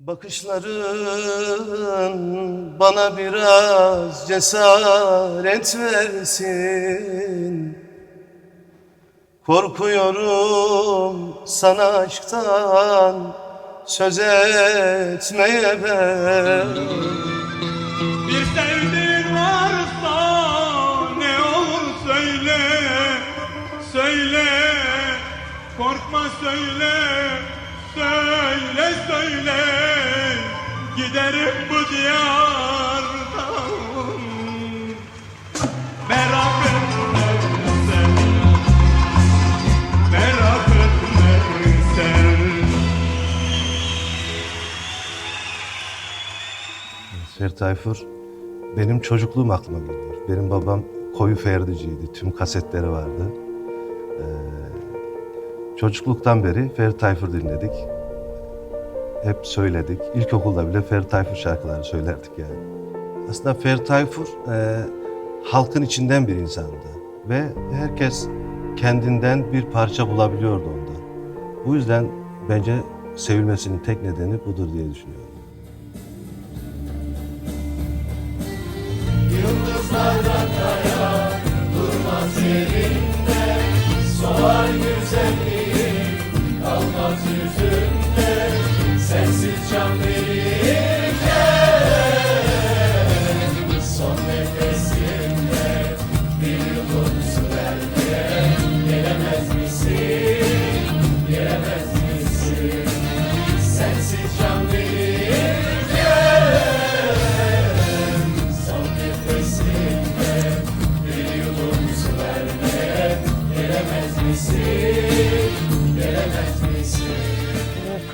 Bakışların bana biraz cesaret versin. Korkuyorum sana aşktan söz etmeye ben. Bir sevdiğin varsa ne olur söyle Söyle. Korkma söyle Söyle söyle Giderim bu diyardan Merak etme sen Merak etme sen Ferit Tayfur benim çocukluğum aklıma geliyor. Benim babam koyu ferdiciydi. Tüm kasetleri vardı. Ee, çocukluktan beri Ferit Tayfur dinledik. Hep söyledik. İlkokulda bile Ferit Tayfur şarkıları söylerdik yani. Aslında Ferit Tayfur e, halkın içinden bir insandı. Ve herkes kendinden bir parça bulabiliyordu onda. Bu yüzden bence sevilmesinin tek nedeni budur diye düşünüyorum. 相连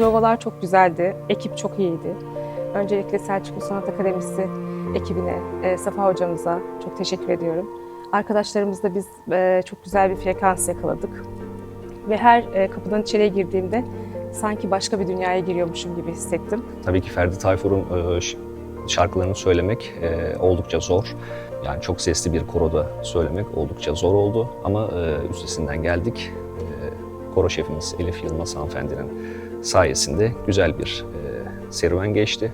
Provalar çok güzeldi, ekip çok iyiydi. Öncelikle Selçuklu Sanat Akademisi ekibine, e, Safa hocamıza çok teşekkür ediyorum. Arkadaşlarımızla biz e, çok güzel bir frekans yakaladık. Ve her e, kapıdan içeriye girdiğimde sanki başka bir dünyaya giriyormuşum gibi hissettim. Tabii ki Ferdi Tayfur'un e, şarkılarını söylemek e, oldukça zor. Yani çok sesli bir koroda söylemek oldukça zor oldu ama e, üstesinden geldik. E, Koro şefimiz Elif Yılmaz hanımefendinin sayesinde güzel bir e, serüven geçti.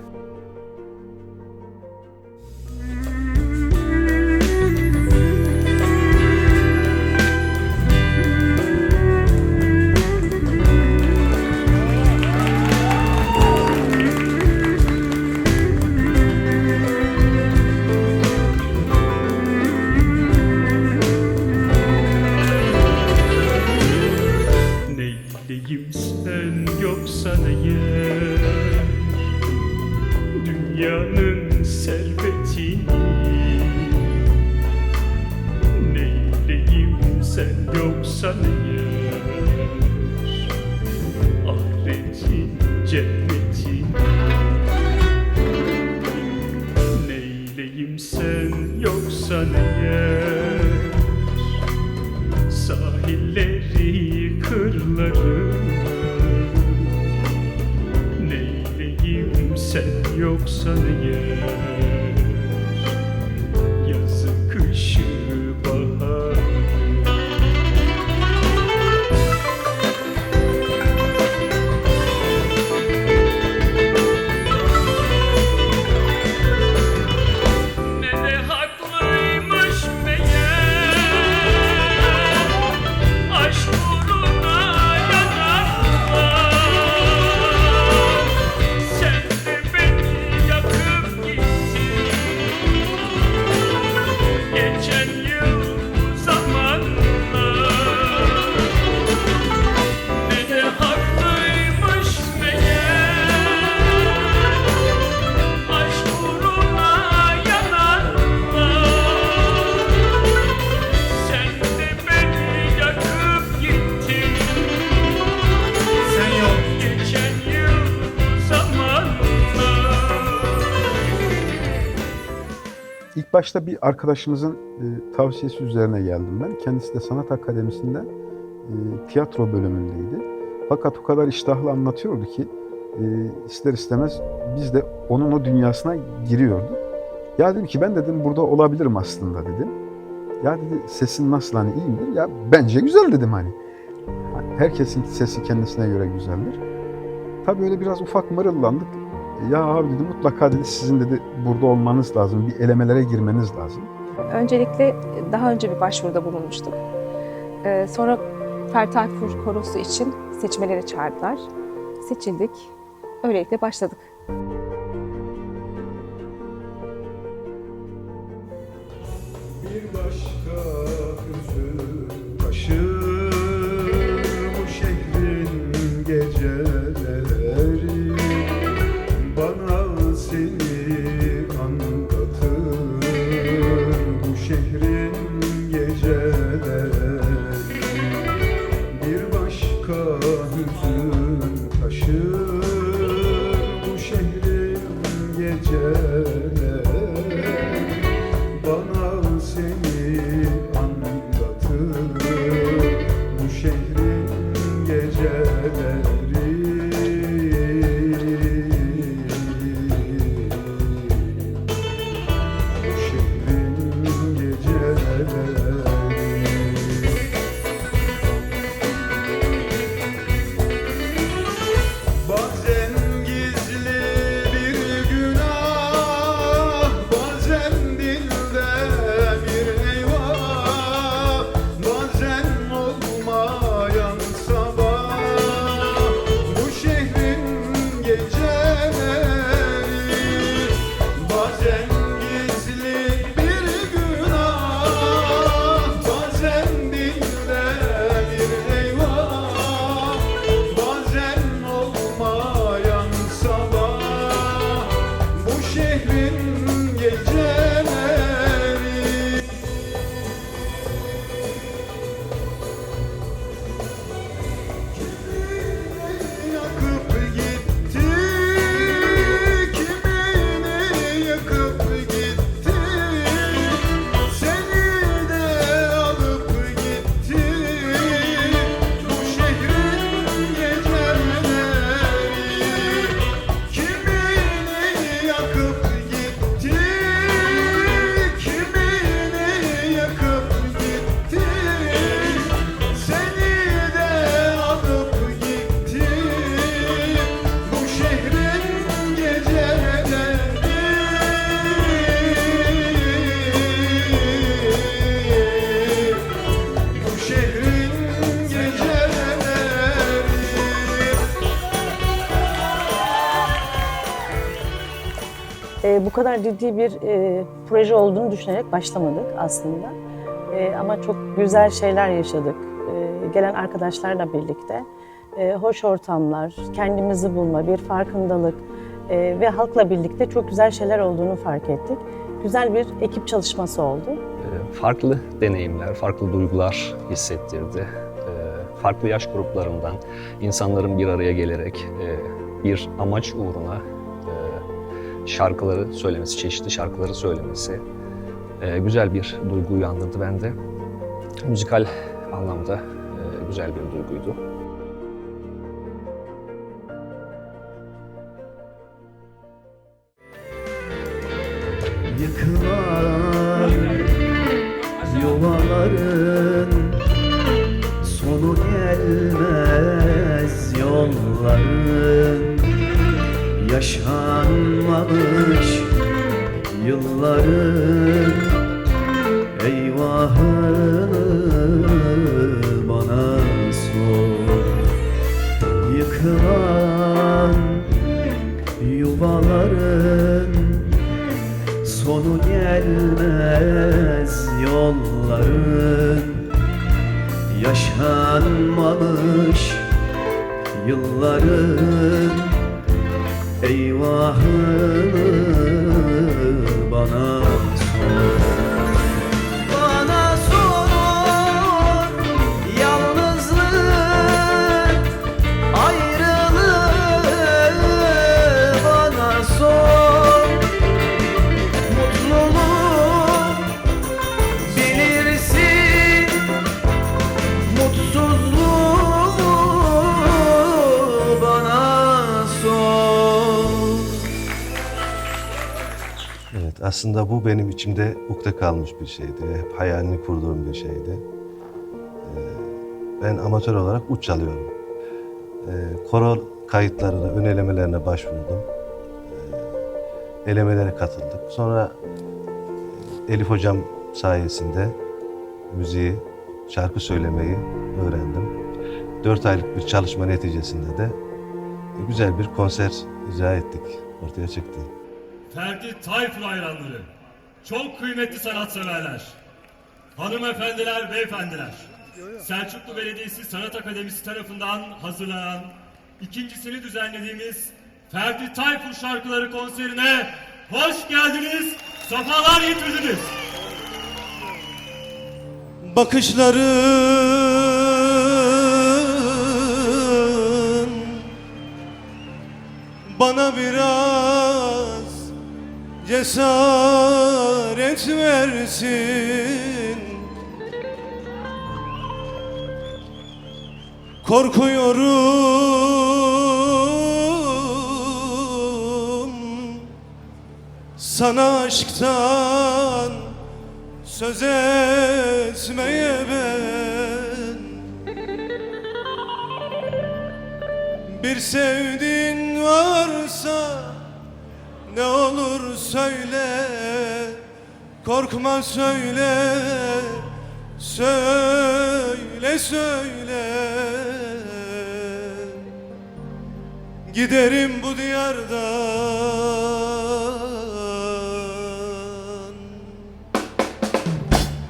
Sen yoksan başta bir arkadaşımızın e, tavsiyesi üzerine geldim ben. Kendisi de sanat akademisinde e, tiyatro bölümündeydi. Fakat o kadar iştahlı anlatıyordu ki e, ister istemez biz de onun o dünyasına giriyorduk. Ya dedim ki ben dedim burada olabilirim aslında dedim. Ya dedi sesin nasıl hani iyi midir? Ya bence güzel dedim hani. Herkesin sesi kendisine göre güzeldir. Tabii öyle biraz ufak mırıldandık. Ya abi dedi mutlaka dedi sizin dedi burada olmanız lazım. Bir elemelere girmeniz lazım. Öncelikle daha önce bir başvuruda bulunmuştuk. Ee, sonra Fertayfur Korosu için seçmelere çağırdılar. Seçildik. Öylelikle başladık. Bir başka geceleri E, bu kadar ciddi bir e, proje olduğunu düşünerek başlamadık aslında. E, ama çok güzel şeyler yaşadık. E, gelen arkadaşlarla birlikte. E, hoş ortamlar, kendimizi bulma, bir farkındalık e, ve halkla birlikte çok güzel şeyler olduğunu fark ettik. Güzel bir ekip çalışması oldu. Ee, farklı deneyimler, farklı duygular hissettirdi. Ee, farklı yaş gruplarından insanların bir araya gelerek e, bir amaç uğruna e, şarkıları söylemesi, çeşitli şarkıları söylemesi e, güzel bir duygu uyandırdı bende. Müzikal anlamda e, güzel bir duyguydu. Yıkılan yuvaların Sonu gelmez Yaşanmamış yılların Eyvahını bana sor. Yıkılan yuvaların Sonu gelmez yolların. Yaşanmamış yılların Eyvahını bana aslında bu benim içimde ukde kalmış bir şeydi. Hep hayalini kurduğum bir şeydi. Ee, Ben amatör olarak uç çalıyorum. Ee, Koro kayıtlarına, ön elemelerine başvurdum. Ee, elemelere katıldık. Sonra e, Elif hocam sayesinde müziği, şarkı söylemeyi öğrendim. Dört aylık bir çalışma neticesinde de güzel bir konser icra ettik. Ortaya çıktı. Ferdi Tayfur hayranları, çok kıymetli sanatseverler, hanımefendiler, beyefendiler, Selçuklu Belediyesi Sanat Akademisi tarafından hazırlanan ikincisini düzenlediğimiz Ferdi Tayfur şarkıları konserine hoş geldiniz, sefalar getirdiniz. Bakışların cesaret versin. Korkuyorum. Sana aşktan söz etmeye ben. Bir sevdiğin varsa ne olur söyle Korkma söyle Söyle söyle. Giderim bu diyardan.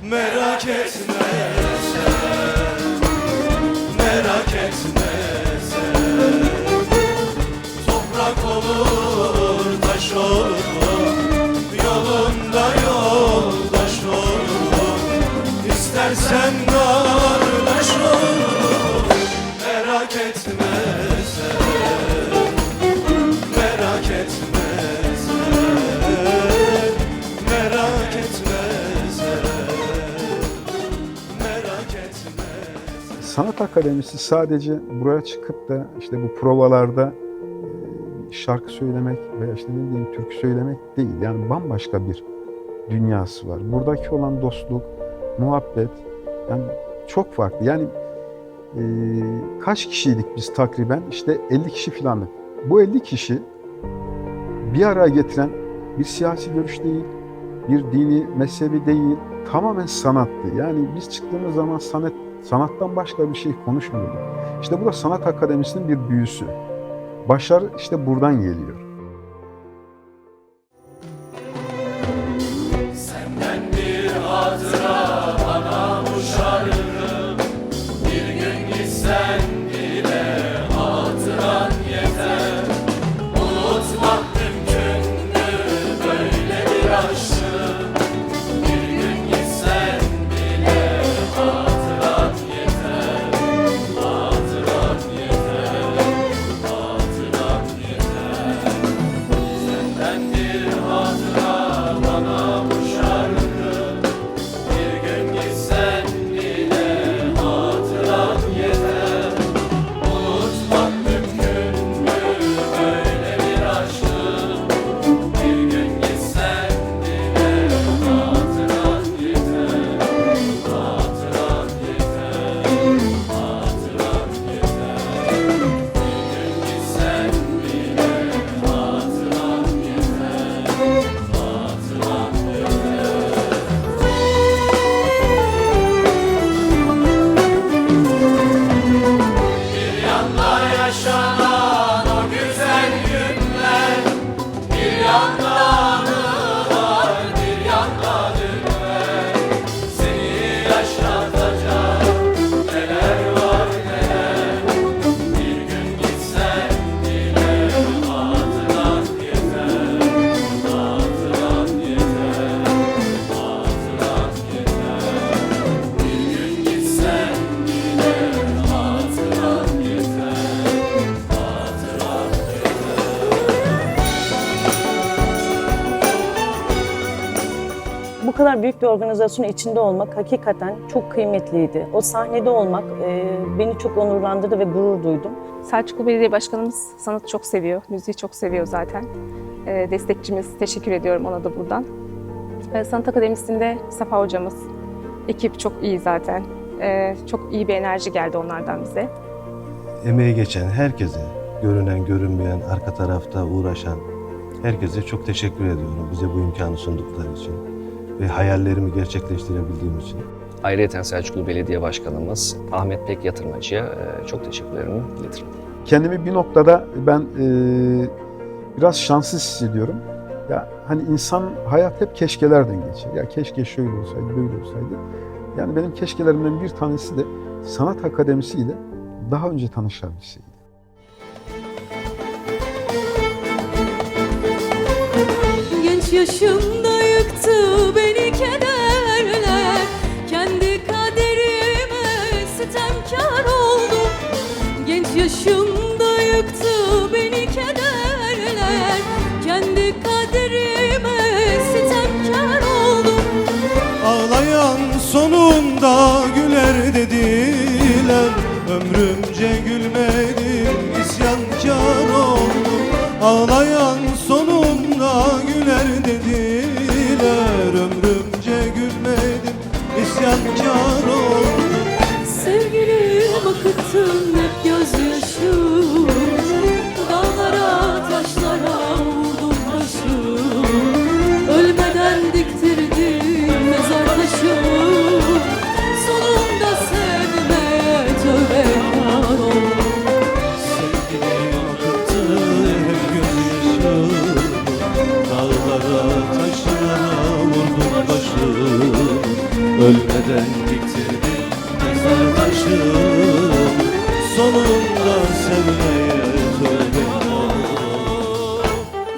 Merak etme Kardeş sen etme sen Merak etme Sanat Akademisi sadece buraya çıkıp da işte bu provalarda e, şarkı söylemek veya işte ne diyeyim türkü söylemek değil. Yani bambaşka bir dünyası var. Buradaki olan dostluk, muhabbet yani çok farklı. Yani e, kaç kişiydik biz takriben? İşte 50 kişi falandık. Bu 50 kişi bir araya getiren bir siyasi görüş değil, bir dini mezhebi değil, tamamen sanattı. Yani biz çıktığımız zaman sanat sanattan başka bir şey konuşmuyorduk. İşte bu da sanat akademisinin bir büyüsü. Başarı işte buradan geliyor. Kadar büyük bir organizasyonun içinde olmak hakikaten çok kıymetliydi. O sahnede olmak e, beni çok onurlandırdı ve gurur duydum. Selçuklu Belediye Başkanımız sanatı çok seviyor, müziği çok seviyor zaten. Ee, destekçimiz, teşekkür ediyorum ona da buradan. Ee, Sanat Akademisi'nde Safa hocamız, ekip çok iyi zaten. Ee, çok iyi bir enerji geldi onlardan bize. Emeği geçen herkese, görünen görünmeyen, arka tarafta uğraşan Herkese çok teşekkür ediyorum bize bu imkanı sundukları için ve hayallerimi gerçekleştirebildiğim için. Ayrıca Selçuklu Belediye Başkanımız Ahmet Pek Yatırmacı'ya e, çok teşekkürlerimi iletirim. Kendimi bir noktada ben e, biraz şanssız hissediyorum. Ya hani insan hayat hep keşkelerden geçer. Ya keşke şöyle olsaydı, böyle olsaydı. Yani benim keşkelerimden bir tanesi de sanat akademisi ile daha önce tanışabilseydi. Genç yaşımda yıktı beni kederler. Kendi kaderime sitemkar oldum. Genç yaşımda yıktı beni kederler. Kendi kaderime sitemkar oldum. Ağlayan sonunda güler dediler. Ömrümce gülmedim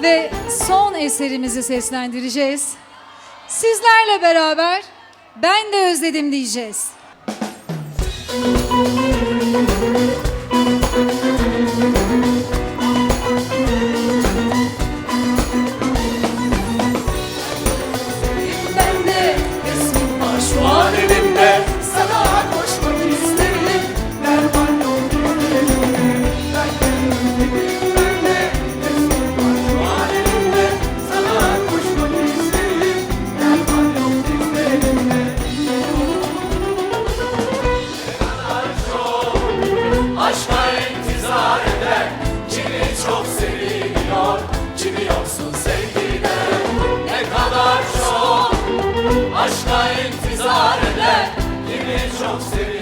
ve son eserimizi seslendireceğiz. Sizlerle beraber ben de özledim diyeceğiz. I'm still.